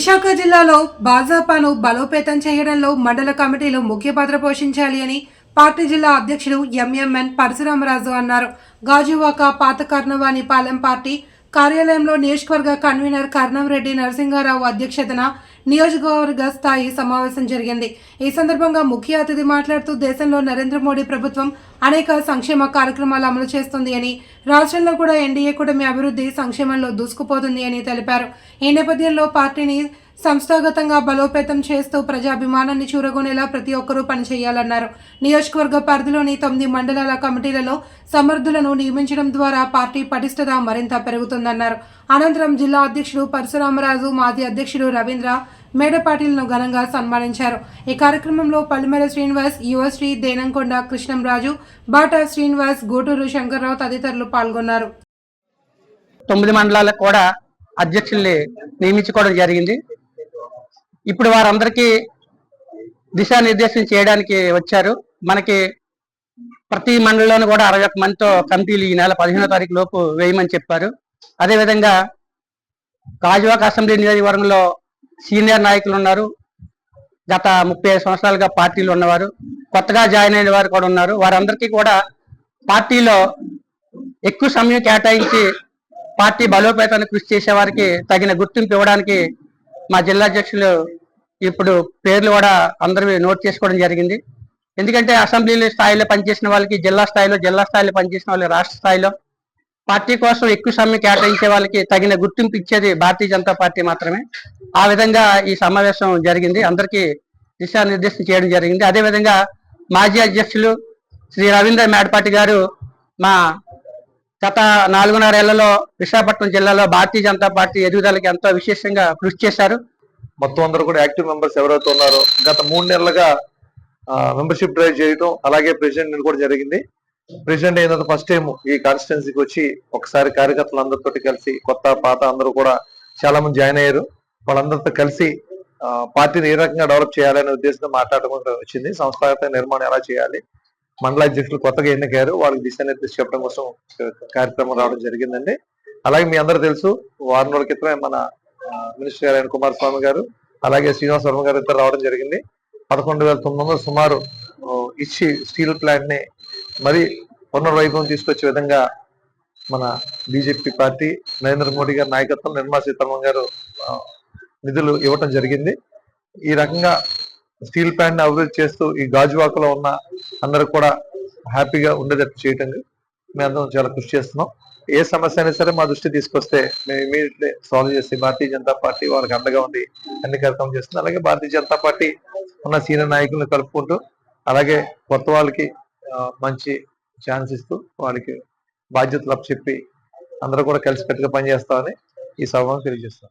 విశాఖ జిల్లాలో భాజపాను బలోపేతం చేయడంలో మండల కమిటీలు ముఖ్య పాత్ర పోషించాలి అని పార్టీ జిల్లా అధ్యక్షుడు ఎంఎంఎన్ పరశురామరాజు అన్నారు. గాజువాక పాత కర్ణవాణి పాలెం పార్టీ కార్యాలయంలో నియోజకవర్గ కన్వీనర్ కర్ణంరెడ్డి నరసింహారావు అధ్యక్షతన నియోజకవర్గ స్థాయి సమావేశం జరిగింది. ఈ సందర్భంగా ముఖ్య అతిథి మాట్లాడుతూ దేశంలో నరేంద్ర మోడీ ప్రభుత్వం అనేక సంక్షేమ కార్యక్రమాలు అమలు చేస్తుంది అని రాష్ట్రంలో కూడా ఎన్డీఏ కూటమి అభివృద్ధి సంక్షేమంలో దూసుకుపోతుంది అని తెలిపారు. ఈ నేపథ్యంలో పార్టీని సంస్థాగతంగా బలోపేతం చేస్తూ ప్రజాభిమానాన్ని చూరగొనేలా ప్రతి ఒక్కరూ పనిచేయాలన్నారు నియోజకవర్గ పరిధిలోని తొమ్మిది మండలాల కమిటీలలో సమర్థులను నియమించడం ద్వారా పార్టీ పటిష్టత మరింత పెరుగుతుందన్నారు. అనంతరం జిల్లా అధ్యక్షుడు పరశురామరాజు మాజీ అధ్యక్షుడు రవీంద్ర మేడపాటిలను ఘనంగా సన్మానించారు. ఈ కార్యక్రమంలో పల్లిమేర శ్రీనివాస్ యువశ్రీ దేనంకొండ కృష్ణంరాజు బాటా శ్రీనివాస్ గూటూరు శంకర్రావు తదితరులు పాల్గొన్నారు. తొమ్మిది మండలాలకు కూడా అధ్యక్షుల్ని నియమించుకోవడం జరిగింది. ఇప్పుడు వారందరికీ దిశానిర్దేశం చేయడానికి వచ్చారు. మనకి ప్రతి మండలంలోనూ కూడా అరవై ఒక్క మందితో కమిటీలు ఈ నెల పదిహేనో తారీఖు లోపు వేయమని చెప్పారు. అదేవిధంగా కాజువాక్ అసెంబ్లీ నియోజకవర్గంలో సీనియర్ నాయకులు ఉన్నారు. గత ముప్పై సంవత్సరాలుగా పార్టీలు ఉన్నవారు. కొత్తగా జాయిన్ అయిన వారు కూడా ఉన్నారు. వారందరికీ కూడా పార్టీలో ఎక్కువ సమయం కేటాయించి పార్టీ బలోపేతాన్ని కృషి చేసే వారికి తగిన గుర్తింపు ఇవ్వడానికి మా జిల్లా అధ్యక్షులు ఇప్పుడు పేర్లు కూడా అందరూ నోట్ చేసుకోవడం జరిగింది. ఎందుకంటే అసెంబ్లీ స్థాయిలో పనిచేసిన వాళ్ళకి జిల్లా స్థాయిలో జిల్లా స్థాయిలో పనిచేసిన వాళ్ళకి రాష్ట్ర స్థాయిలో పార్టీ కోసం ఎక్కువ సమయం కేటాయించే వాళ్ళకి తగిన గుర్తింపు ఇచ్చేది భారతీయ జనతా పార్టీ మాత్రమే. ఆ విధంగా ఈ సమావేశం జరిగింది. అందరికీ దిశానిర్దేశం చేయడం జరిగింది. అదేవిధంగా మాజీ అధ్యక్షులు శ్రీ రవీంద్ర మేడపాటి గారు మా గత నాలుగున్నరేళ్ళలో విశాఖపట్నం జిల్లాలో భారతీయ జనతా పార్టీ ఎదుగుదలకి ఎంతో విశేషంగా కృషి చేశారు. మొత్తం అందరూ కూడా యాక్టివ్ మెంబర్స్ ఎవరైతే ఉన్నారో గత మూడు నెలలుగా మెంబర్షిప్ డ్రైవ్ చేయటం అలాగే ప్రెసిడెంట్ కూడా జరిగింది. ప్రెసిడెంట్ అయిన ఫస్ట్ టైం ఈ కాన్స్టిట్యున్సీకి వచ్చి ఒకసారి కార్యకర్తలు అందరితో కలిసి కొత్త పాత అందరూ కూడా చాలా మంది జాయిన్ అయ్యారు. వాళ్ళందరితో కలిసి ఆ, పార్టీని ఏ రకంగా డెవలప్ చేయాలనే ఉద్దేశంతో మాట్లాడడం వచ్చింది. సంస్థాగత నిర్మాణం ఎలా చేయాలి మండల అధ్యక్షులు కొత్తగా ఎన్నికయ్యారు వాళ్ళకి దిశానిర్దేశం చెప్పడం కోసం కార్యక్రమం రావడం జరిగిందండి. అలాగే మీ అందరూ తెలుసు వారం రోజుల క్రితమే మన మినిస్టర్ గారు కుమార్ కుమారస్వామి గారు అలాగే శ్రీనివాస వర్మ గారు ఇద్దరు రావడం జరిగింది. పదకొండు వేల తొమ్మిది వందలు సుమారు ఇచ్చి స్టీల్ ప్లాంట్ని మరి పునర్వైభవం తీసుకొచ్చే విధంగా మన బీజేపీ పార్టీ నరేంద్ర మోడీ గారి నాయకత్వం నిర్మలా సీతారామన్ గారు నిధులు ఇవ్వటం జరిగింది. ఈ రకంగా స్టీల్ ప్లాంట్ని అభివృద్ధి చేస్తూ ఈ గాజువాకలో ఉన్న అందరూ కూడా హ్యాపీగా ఉండేటట్టు చేయటం మేము అందరం చాలా కృషి చేస్తున్నాం. ఏ సమస్య అయినా సరే మా దృష్టి తీసుకొస్తే మేము ఇమీడియట్లీ సాల్వ్ చేసి భారతీయ జనతా పార్టీ వాళ్ళకి అండగా ఉండి అన్ని కార్యక్రమం చేస్తుంది. అలాగే భారతీయ జనతా పార్టీ ఉన్న సీనియర్ నాయకులను కలుపుకుంటూ అలాగే కొత్త వాళ్ళకి మంచి ఛాన్స్ ఇస్తూ వాళ్ళకి బాధ్యతలు చెప్పి అందరూ కూడా కలిసికట్టుగా పనిచేస్తామని ఈ సభను తెలియజేస్తాం